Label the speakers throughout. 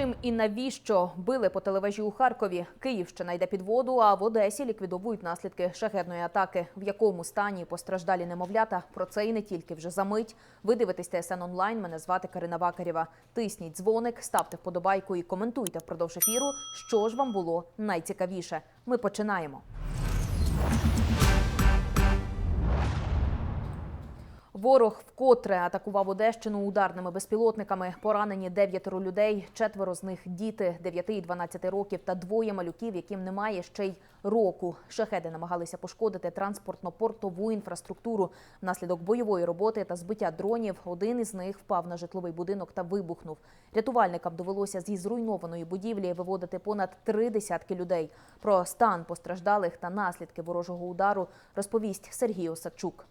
Speaker 1: Чим і навіщо били по телевежі у Харкові? Київщина йде під воду, а в Одесі ліквідовують наслідки шахедної атаки. В якому стані постраждалі немовлята? Про це і не тільки вже за мить. Ви дивитесь ТСН онлайн. Мене звати Карина Вакарєва. Тисніть дзвоник, ставте вподобайку і коментуйте впродовж ефіру, що ж вам було найцікавіше. Ми починаємо. Ворог вкотре атакував Одещину ударними безпілотниками. Поранені дев'ятеро людей, четверо з них діти 9 і 12 років та двоє малюків, яким немає ще й року. Шахеди намагалися пошкодити транспортно-портову інфраструктуру. Внаслідок бойової роботи та збиття дронів один із них впав на житловий будинок та вибухнув. Рятувальникам довелося зі зруйнованої будівлі виводити понад три десятки людей. Про стан постраждалих та наслідки ворожого удару розповість Сергій Осадчук.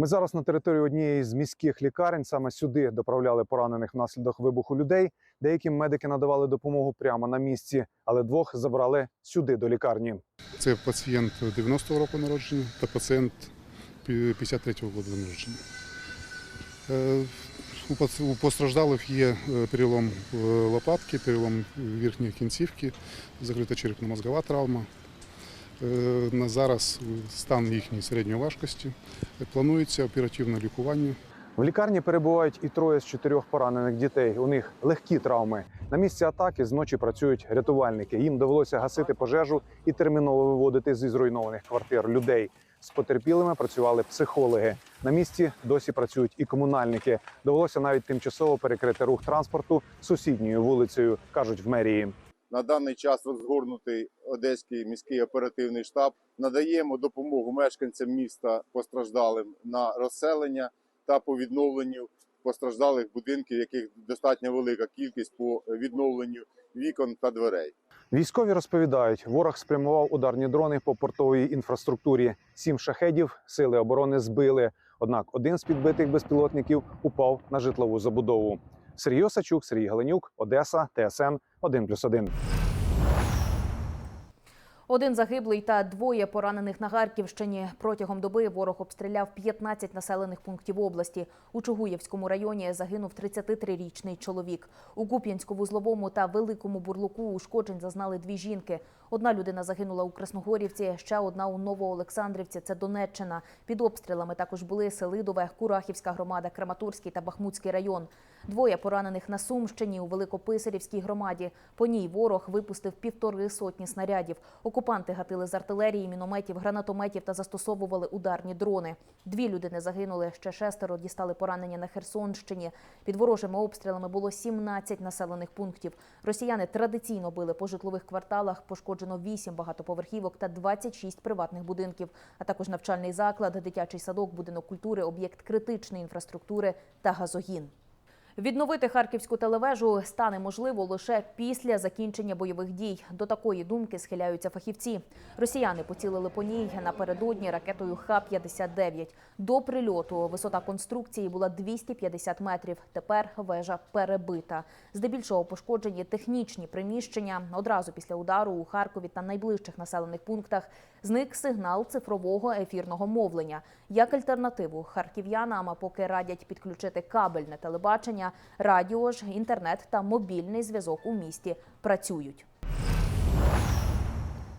Speaker 2: Ми зараз на території однієї з міських лікарень. Саме сюди доправляли поранених внаслідок вибуху людей. Деяким медики надавали допомогу прямо на місці, але двох забрали сюди до лікарні.
Speaker 3: Це пацієнт 90-го року народження та пацієнт 53-го року народження. Е, У постраждалих є е, перелом е, лопатки, перелом верхньої кінцівки, закрита черепно-мозгова травма. Е, На зараз стан їхньої середньої важкості. Планується оперативне лікування.
Speaker 2: В лікарні перебувають і троє з чотирьох поранених дітей. У них легкі травми. На місці атаки зночі працюють рятувальники. Їм довелося гасити пожежу і терміново виводити зі зруйнованих квартир людей. З потерпілими працювали психологи. На місці досі працюють і комунальники. Довелося навіть тимчасово перекрити рух транспорту сусідньою вулицею, кажуть в мерії.
Speaker 4: На даний час розгорнутий Одеський міський оперативний штаб. Надаємо допомогу мешканцям міста постраждалим на розселення та по відновленню постраждалих будинків, яких достатньо велика кількість по відновленню вікон та дверей.
Speaker 2: Військові розповідають, ворог спрямував ударні дрони по портовій інфраструктурі. Сім шахедів сили оборони збили. Однак один з підбитих безпілотників упав на житлову забудову. Сергій Осачук, Сергій Галенюк, Одеса, ТСН 1+,1.
Speaker 1: Один загиблий та двоє поранених на Харківщині. Протягом доби ворог обстріляв 15 населених пунктів області. У Чугуєвському районі загинув 33-річний чоловік. У Куп'янську-Вузловому та Великому Бурлуку ушкоджень зазнали дві жінки. Одна людина загинула у Красногорівці, ще одна у Новоолександрівці. Це Донеччина. Під обстрілами також були Селидове, Курахівська громада, Краматорський та Бахмутський район. Двоє поранених на Сумщині у Великописарівській громаді. По ній ворог випустив півтори сотні снарядів. Окупанти гатили з артилерії, мінометів, гранатометів та застосовували ударні дрони. Дві людини загинули, ще шестеро дістали поранення на Херсонщині. Під ворожими обстрілами було 17 населених пунктів. Росіяни традиційно били по житлових кварталах. Пошкоджено 8 багатоповерхівок та 26 приватних будинків, а також навчальний заклад, дитячий садок, будинок культури, об'єкт критичної інфраструктури та газогін. Відновити харківську телевежу стане можливо лише після закінчення бойових дій. До такої думки схиляються фахівці. Росіяни поцілили по ній напередодні ракетою Х-59. До прильоту висота конструкції була 250 метрів. Тепер вежа перебита. Здебільшого пошкоджені технічні приміщення. Одразу після удару у Харкові та найближчих населених пунктах зник сигнал цифрового ефірного мовлення. Як альтернативу харків'янам поки радять підключити кабельне телебачення, радіо ж, інтернет та мобільний зв'язок у місті працюють.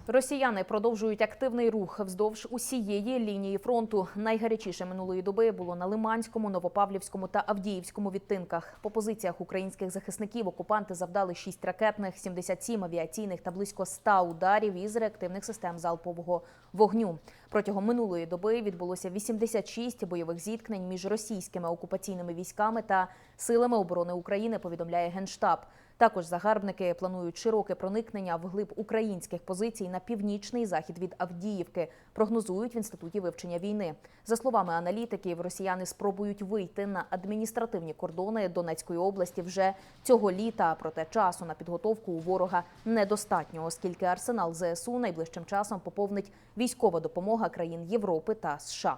Speaker 1: Росіяни продовжують активний рух вздовж усієї лінії фронту. Найгарячіше минулої доби було на Лиманському, Новопавлівському та Авдіївському відтинках. По позиціях українських захисників окупанти завдали 6 ракетних, 77 авіаційних та близько 100 ударів із реактивних систем залпового вогню. Протягом минулої доби відбулося 86 бойових зіткнень між російськими окупаційними військами та силами оборони України. Повідомляє генштаб. Також загарбники планують широке проникнення вглиб українських позицій на північний захід від Авдіївки. Прогнозують в інституті вивчення війни. За словами аналітиків, росіяни спробують вийти на адміністративні кордони Донецької області вже цього літа. Проте часу на підготовку у ворога недостатньо, оскільки арсенал ЗСУ найближчим часом поповнить військова допомога країн Європи та США.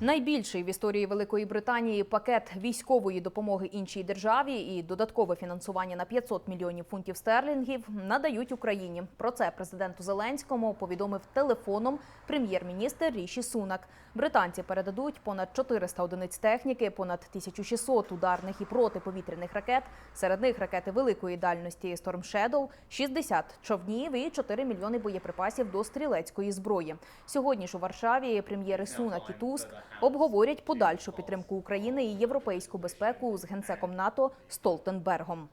Speaker 1: Найбільший в історії Великої Британії пакет військової допомоги іншій державі і додаткове фінансування на 500 мільйонів фунтів стерлінгів надають Україні. Про це президенту Зеленському повідомив телефоном прем'єр-міністр Ріші Сунак. Британці передадуть понад 400 одиниць техніки, понад 1600 ударних і протиповітряних ракет. Серед них ракети великої дальності Storm Shadow, 60 човнів і 4 мільйони боєприпасів до стрілецької зброї. Сьогодні ж у Варшаві прем'єри Сунак і Туск обговорять подальшу підтримку України і європейську безпеку з генсеком НАТО Столтенбергом.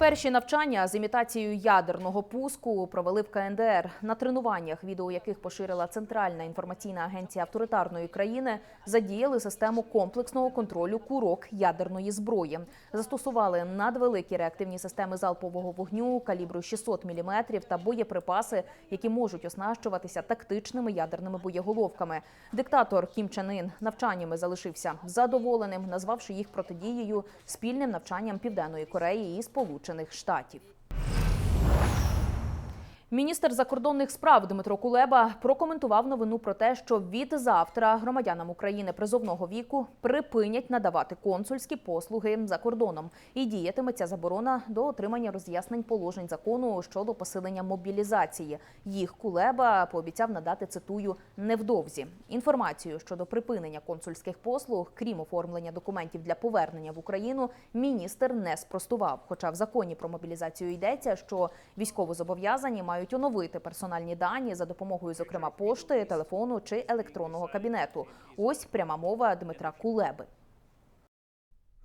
Speaker 1: Перші навчання з імітацією ядерного пуску провели в КНДР. На тренуваннях, відео яких поширила Центральна інформаційна агенція авторитарної країни, задіяли систему комплексного контролю курок ядерної зброї. Застосували надвеликі реактивні системи залпового вогню калібру 600 мм та боєприпаси, які можуть оснащуватися тактичними ядерними боєголовками. Диктатор Кім Чен Ін навчаннями залишився задоволеним, назвавши їх протидією спільним навчанням Південної Кореї і Сполучених Штатів. Міністр закордонних справ Дмитро Кулеба прокоментував новину про те, що від завтра громадянам України призовного віку припинять надавати консульські послуги за кордоном. І діятиме ця заборона до отримання роз'яснень положень закону щодо посилення мобілізації. Їх Кулеба пообіцяв надати цитую невдовзі. Інформацію щодо припинення консульських послуг, крім оформлення документів для повернення в Україну, міністр не спростував. Хоча в законі про мобілізацію йдеться, що військовозобов'язані мають оновити персональні дані за допомогою, зокрема, пошти, телефону чи електронного кабінету. Ось пряма мова Дмитра Кулеби.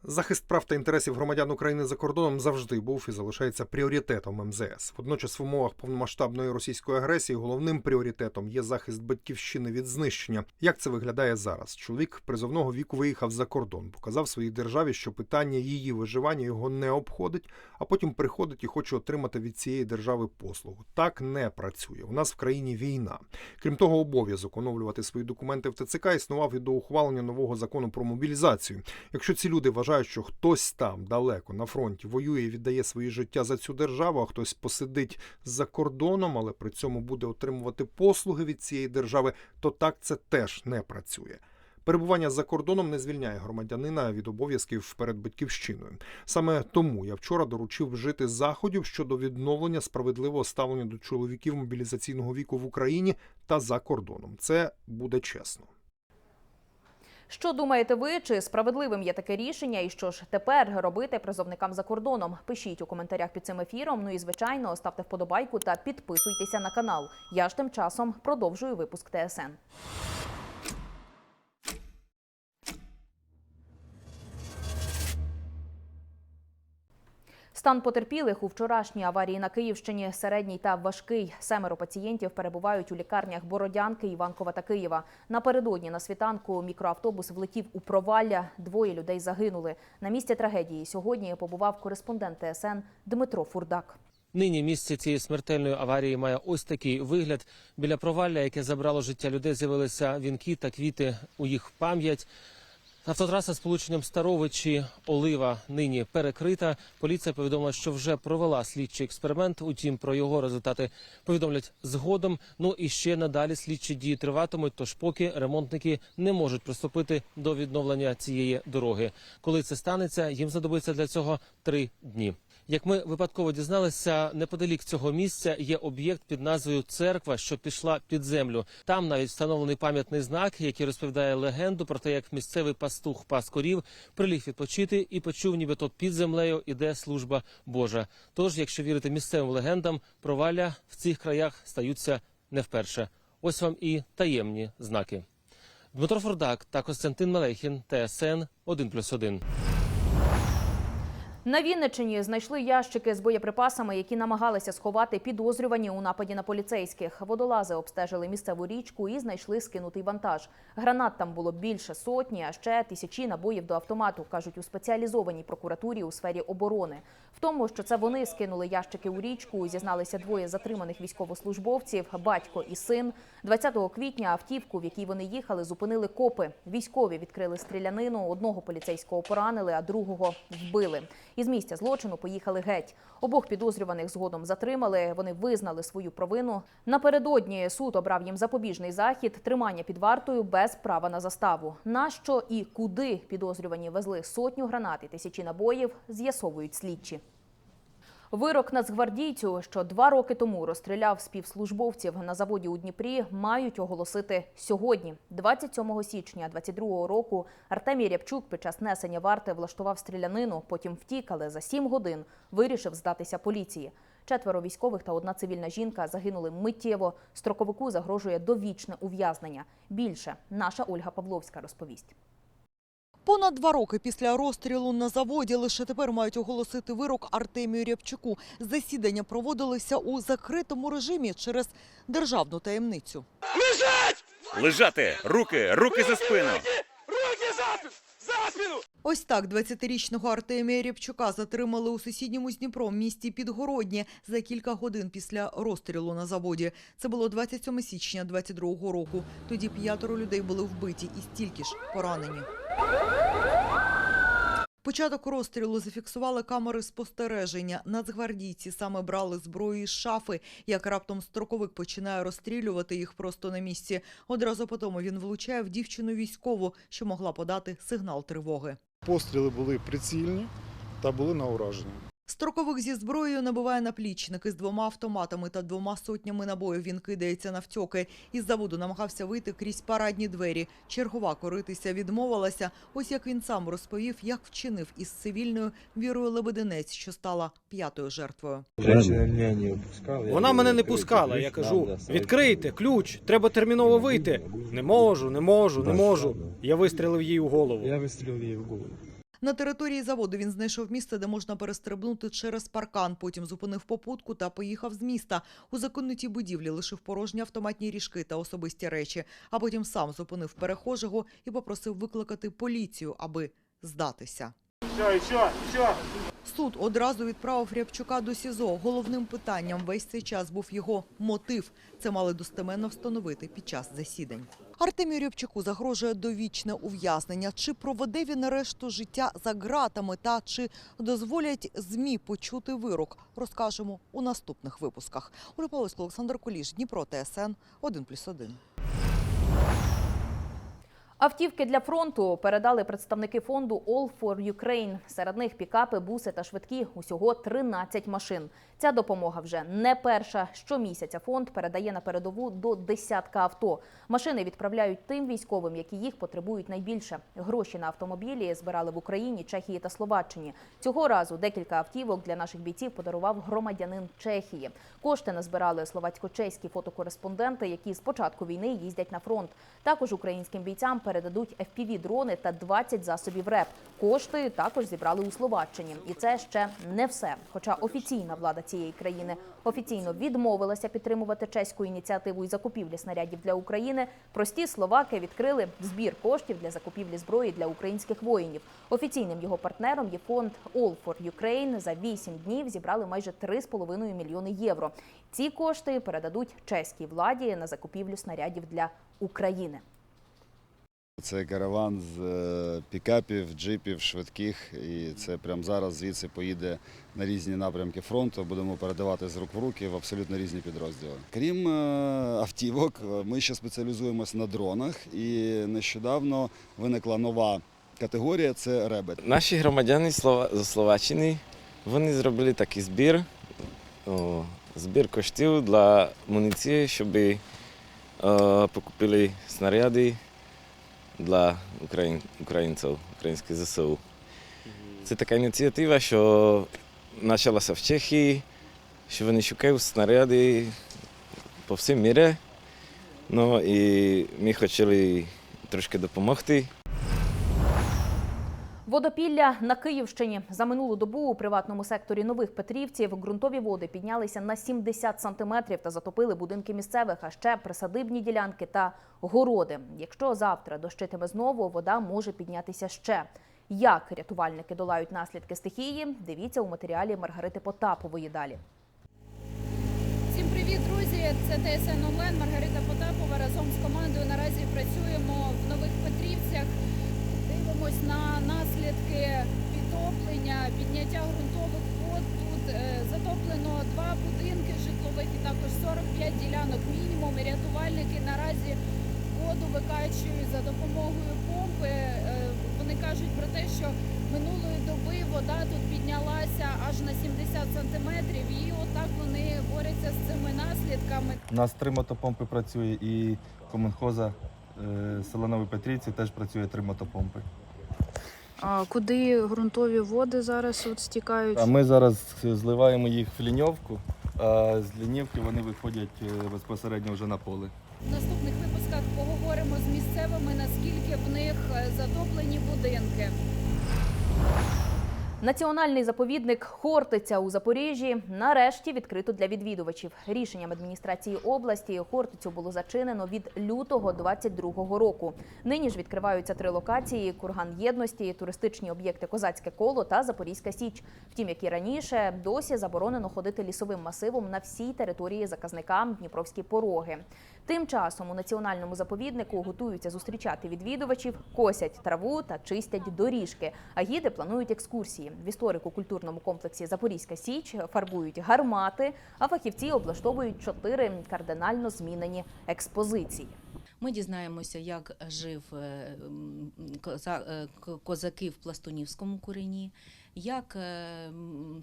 Speaker 5: Захист прав та інтересів громадян України за кордоном завжди був і залишається пріоритетом МЗС. Водночас, в умовах повномасштабної російської агресії головним пріоритетом є захист батьківщини від знищення. Як це виглядає зараз? Чоловік призовного віку виїхав за кордон, показав своїй державі, що питання її виживання його не обходить, а потім приходить і хоче отримати від цієї держави послугу. Так не працює. У нас в країні війна. Крім того, обов'язок оновлювати свої документи в ТЦК існував і до ухвалення нового закону про мобілізацію. Якщо ці люди вважають, що хтось там далеко на фронті воює і віддає своє життя за цю державу, а хтось посидить за кордоном, але при цьому буде отримувати послуги від цієї держави, то так це теж не працює. Перебування за кордоном не звільняє громадянина від обов'язків перед батьківщиною. Саме тому я вчора доручив вжити заходів щодо відновлення справедливого ставлення до чоловіків мобілізаційного віку в Україні та за кордоном. Це буде чесно.
Speaker 1: Що думаєте ви? Чи справедливим є таке рішення? І що ж тепер робити призовникам за кордоном? Пишіть у коментарях під цим ефіром. Ну і звичайно, ставте вподобайку та підписуйтеся на канал. Я ж тим часом продовжую випуск ТСН. Стан потерпілих у вчорашній аварії на Київщині середній та важкий. Семеро пацієнтів перебувають у лікарнях Бородянки, Іванкова та Києва. Напередодні на світанку мікроавтобус влетів у провалля. Двоє людей загинули. На місці трагедії сьогодні побував кореспондент ТСН Дмитро Фурдак.
Speaker 6: Нині місце цієї смертельної аварії має ось такий вигляд. Біля провалля, яке забрало життя людей, з'явилися вінки та квіти у їх пам'ять. Автотраса з полученням Старовичі Олива нині перекрита. Поліція повідомила, що вже провела слідчий експеримент. Утім, про його результати повідомлять згодом. Ну і ще надалі слідчі дії триватимуть. Тож поки ремонтники не можуть приступити до відновлення цієї дороги. Коли це станеться, їм знадобиться для цього три дні. Як ми випадково дізналися, неподалік цього місця є об'єкт під назвою Церква, що пішла під землю. Там навіть встановлений пам'ятний знак, який розповідає легенду про те, як місцевий пастух пас корів приліг відпочити і почув, нібито під землею іде служба Божа. Тож, якщо вірити місцевим легендам, провалля в цих краях стаються не вперше. Ось вам і таємні знаки. Дмитро Фордак та Костянтин Мелехін, ТСН 1+,1.
Speaker 1: На Вінниччині знайшли ящики з боєприпасами, які намагалися сховати підозрювані у нападі на поліцейських. Водолази обстежили місцеву річку і знайшли скинутий вантаж. Гранат там було більше сотні, а ще тисячі набоїв до автомату, кажуть у спеціалізованій прокуратурі у сфері оборони. В тому, що це вони скинули ящики у річку, зізналися двоє затриманих військовослужбовців, батько і син. 20 квітня автівку, в якій вони їхали, зупинили копи. Військові відкрили стрілянину. Одного поліцейського поранили, а другого вбили. Із місця злочину поїхали геть. Обох підозрюваних згодом затримали. Вони визнали свою провину. Напередодні суд обрав їм запобіжний захід, тримання під вартою без права на заставу. На що і куди підозрювані везли сотню гранат і тисячі набоїв, з'ясовують слідчі. Вирок нацгвардійцю, що два роки тому розстріляв співслужбовців на заводі у Дніпрі, мають оголосити сьогодні, 27 січня 22 року. Артемій Рябчук під час несення варти влаштував стрілянину, потім втік, але за сім годин вирішив здатися поліції. Четверо військових та одна цивільна жінка загинули миттєво. Строковику загрожує довічне ув'язнення. Більше наша Ольга Павловська розповість.
Speaker 7: Понад два роки після розстрілу на заводі лише тепер мають оголосити вирок Артемію Рябчуку. Засідання проводилися у закритому режимі через державну таємницю. Лежать!
Speaker 8: Лежати! Руки! Руки за спину!
Speaker 7: Ось так 20-річного Артемія Рябчука затримали у сусідньому з Дніпром місті Підгородні за кілька годин після розстрілу на заводі. Це було 27 січня 22 року. Тоді п'ятеро людей були вбиті і стільки ж поранені. Початок розстрілу зафіксували камери спостереження. Нацгвардійці саме брали зброю із шафи. Як раптом строковик починає розстрілювати їх просто на місці. Одразу по тому він влучає в дівчину військову, що могла подати сигнал тривоги.
Speaker 3: Постріли були прицільні та були на ураження.
Speaker 7: Строковик зі зброєю набиває наплічники з двома автоматами та двома сотнями набоїв. Він кидається навтьоки. Із заводу намагався вийти крізь парадні двері. Чергова коритися відмовилася. Ось як він сам розповів, як вчинив із цивільною Вірою Лебединець, що стала п'ятою жертвою.
Speaker 9: Вона мене не пускала. Я кажу: відкрийте ключ, треба терміново вийти. Не можу, не можу, не можу. Я вистрілив їй у голову.
Speaker 10: Я выстрелил ей в голову.
Speaker 7: На території заводу він знайшов місце, де можна перестрибнути через паркан. Потім зупинив попутку та поїхав з міста. У закинутій будівлі лишив порожні автоматні ріжки та особисті речі. А потім сам зупинив перехожого і попросив викликати поліцію, аби здатися. Суд одразу відправив Рябчука до СІЗО. Головним питанням весь цей час був його мотив. Це мали достеменно встановити під час засідань. Артемію Рябчуку загрожує довічне ув'язнення. Чи проведе він решту життя за ґратами та чи дозволять ЗМІ почути вирок, розкажемо у наступних випусках. Оля Павловська, Олександр Куліш, Дніпро, ТСН 1+,1.
Speaker 1: Автівки для фронту передали представники фонду All for Ukraine. Серед них пікапи, буси та швидкі. Усього 13 машин. Ця допомога вже не перша. Щомісяця фонд передає на передову до десятка авто. Машини відправляють тим військовим, які їх потребують найбільше. Гроші на автомобілі збирали в Україні, Чехії та Словаччині. Цього разу декілька автівок для наших бійців подарував громадянин Чехії. Кошти назбирали словацько-чеські фотокореспонденти, які з початку війни їздять на фронт. Також українським бійцям передадуть FPV-дрони та 20 засобів РЕП. Кошти також зібрали у Словаччині. І це ще не все. Хоча офіційна влада цієї країни офіційно відмовилася підтримувати чеську ініціативу і закупівлі снарядів для України. Прості словаки відкрили збір коштів для закупівлі зброї для українських воїнів. Офіційним його партнером є фонд All for Ukraine. За 8 днів зібрали майже 3,5 мільйони євро. Ці кошти передадуть чеській владі на закупівлю снарядів для України.
Speaker 11: Це караван з е, пікапів, джипів, швидких. І це прямо зараз звідси поїде на різні напрямки фронту. Будемо передавати з рук в руки в абсолютно різні підрозділи. Крім е, автівок, е, ми ще спеціалізуємось на дронах. І нещодавно виникла нова категорія це ребет.
Speaker 10: Наші громадяни з Словаччини вони зробили такий збір, збір коштів для муніції, щоб покупили снаряди для україн, українців, українських ЗСУ. Це така ініціатива, що почалася в Чехії, що вони шукають снаряди по всім мірі. Ну і ми хотіли трошки допомогти.
Speaker 1: Водопілля на Київщині за минулу добу у приватному секторі нових Петрівців ґрунтові води піднялися на 70 сантиметрів та затопили будинки місцевих, а ще присадибні ділянки та городи. Якщо завтра дощитиме знову, вода може піднятися ще. Як рятувальники долають наслідки стихії? Дивіться у матеріалі Маргарити Потапової далі.
Speaker 12: Всім привіт, друзі! Це ТСН Онлайн. Маргарита Потапова разом з командою наразі працюємо в Нових Петрівцях. Дивимось на наслідки підтоплень відновлення, підняття ґрунтових вод. Тут е, затоплено два будинки житлових і також 45 ділянок мінімум. Рятувальники наразі воду викачують за допомогою помпи. Е, Вони кажуть про те, що минулої доби вода тут піднялася аж на 70 сантиметрів, і отак вони борються з цими наслідками.
Speaker 13: У нас три мотопомпи працює і Комунхоза е, села Нові Петрівці теж працює три мотопомпи.
Speaker 14: А куди ґрунтові води зараз от стікають?
Speaker 13: А ми зараз зливаємо їх в ліньовку, а з лінівки вони виходять е, безпосередньо вже на поле.
Speaker 12: В наступних випусках поговоримо з місцевими, наскільки в них е, затоплені будинки.
Speaker 1: Національний заповідник Хортиця у Запоріжжі нарешті відкрито для відвідувачів. Рішенням адміністрації області Хортицю було зачинено від лютого 22-го року. Нині ж відкриваються три локації: курган єдності, туристичні об'єкти Козацьке коло та Запорізька Січ. Втім, як і раніше, досі заборонено ходити лісовим масивом на всій території заказника Дніпровські пороги. Тим часом у національному заповіднику готуються зустрічати відвідувачів, косять траву та чистять доріжки. А гіди планують екскурсії. В історико-культурному комплексі Запорізька Січ фарбують гармати, а фахівці облаштовують чотири кардинально змінені експозиції.
Speaker 15: Ми дізнаємося, як жив е, е, козаки в Пластунівському курені, як е,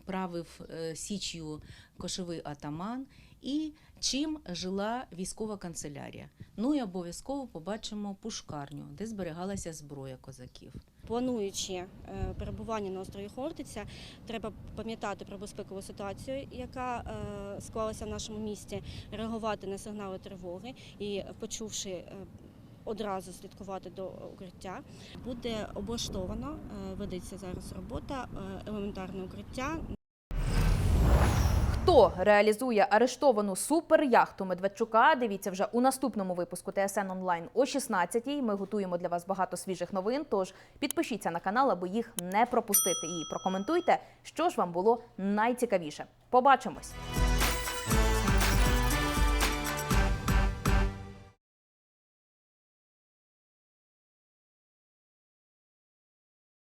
Speaker 15: правив січю кошовий атаман і чим жила військова канцелярія. Ну і обов'язково побачимо пушкарню, де зберігалася зброя козаків.
Speaker 16: Плануючи е, перебування на острові Хортиця, треба пам'ятати про безпекову ситуацію, яка е, склалася в нашому місті, реагувати на сигнали тривоги і, почувши е, одразу слідкувати до укриття. Буде облаштовано, ведеться зараз робота, елементарне укриття
Speaker 1: Хто реалізує арештовану суперяхту Медведчука? Дивіться вже у наступному випуску ТСН онлайн о 16-й. Ми готуємо для вас багато свіжих новин. Тож підпишіться на канал, аби їх не пропустити. І прокоментуйте, що ж вам було найцікавіше. Побачимось.